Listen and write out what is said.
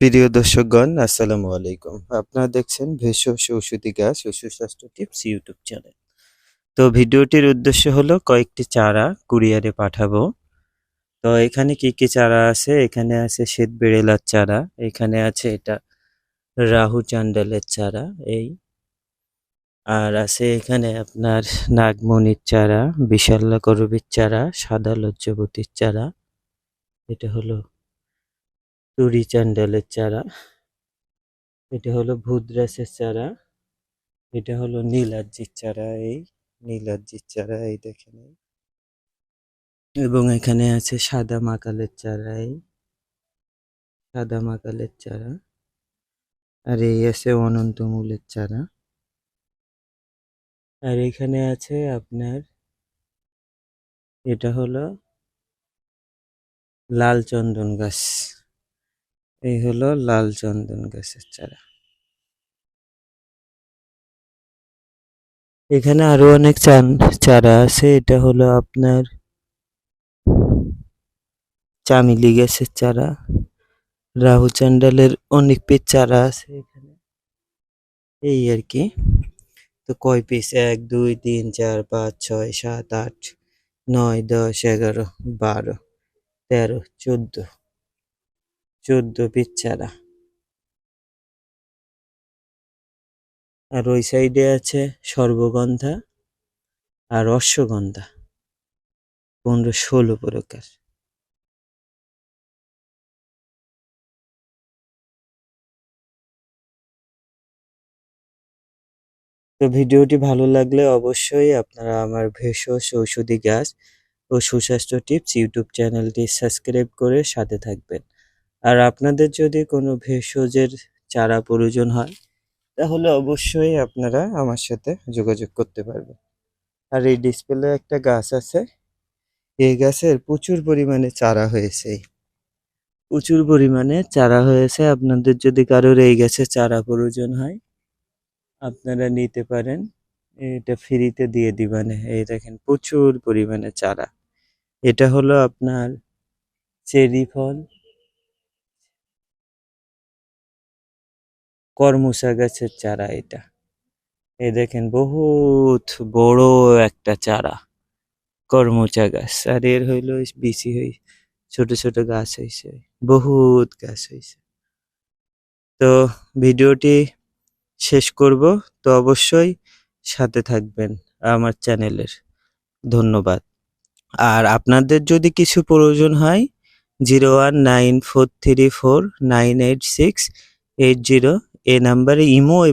প্রিয় দর্শকগণ, আসসালামু আলাইকুম। আপনারা দেখছেন ভেষজ ঔষধি গাছ ও সুস্বাস্থ্য টিপস ইউটিউব চ্যানেল। তো ভিডিওটির উদ্দেশ্য হলো কয়েকটি চারা কুরিয়ারে পাঠাবো। তো এখানে কি কি চারা আছে? এখানে আছে শ্বেত বেড়েলার চারা, এখানে আছে এটা রাহু চান্ডালের চারা, এই। আর আছে এখানে আপনার নাগমণির চারা বিশাল্লা করবীর চারা, সাদা লজ্জবতীর চারা। এটা হলো তুরি চান্ডালের চারা। এটা হলো ভূতরাসের চারা। এটা হলো নীলাদ্রির চারা এই নীলার্জির চারা এই দেখেন। এবং এখানে আছে সাদা মাকালের চারা এই। সাদা মাকালের চারা। আর এই আছে অনন্তমূলের চারা। আর এখানে আছে আপনার, এটা হলো লাল চন্দন গাছ। এই হলো লাল চন্দন গাছের চারা। এখানে আরও অনেক চারা আছে। এটা হলো আপনার চামিলি গাছের চারা। রাহু চান্ডালের অনেক পিস চারা আছে এখানে। এই আর কি। তো কয় পিস? এক, দুই, তিন, চার, পাঁচ, ছয়, সাত, আট, নয়, দশ, এগারো, বারো, তেরো, চোদ্দ। চোদ্দ পিস চারা আর ওই সাইডে আছে সর্বগন্ধা আর অশ্বগন্ধা, পনেরো ষোলো প্রকার। তো ভিডিওটি ভালো লাগলে অবশ্যই আপনারা আমার ভেষজ ঔষধি গাছ ও সুস্বাস্থ্য টিপস ইউটিউব চ্যানেলটি সাবস্ক্রাইব করে সাথে থাকবেন। আর আপনাদের যদি কোনো ভেষজের চারা প্রয়োজন হয়, তাহলে অবশ্যই আপনারা আমার সাথে যোগাযোগ করতে পারবেন। আর এই ডিসপ্লে একটা গাছ আছে, এই গাছের প্রচুর পরিমাণে চারা হয়েছে। প্রচুর পরিমাণে চারা হয়েছে। আপনাদের যদি কারোর এই গাছের চারা প্রয়োজন হয়, আপনারা নিতে পারেন। এটা ফ্রিতে দিয়ে দিবানে। এই দেখেন, প্রচুর পরিমাণে চারা। এটা হলো আপনার চেরি ফল। কর্মসা গাছের চারা এটা। এ দেখেন বহুত বড় একটা চারা। কর্মচা গাছ আর এর হইল বেশি হই ছোট ছোট গাছ হয়েছে বহুত গাছ হয়েছে তো ভিডিওটি শেষ করব। তো অবশ্যই সাথে থাকবেন আমার চ্যানেলের। ধন্যবাদ। আর আপনাদের যদি কিছু প্রয়োজন হয়, zero one nine four three four nine eight six eight zero এই নাম্বারে ইমো এবং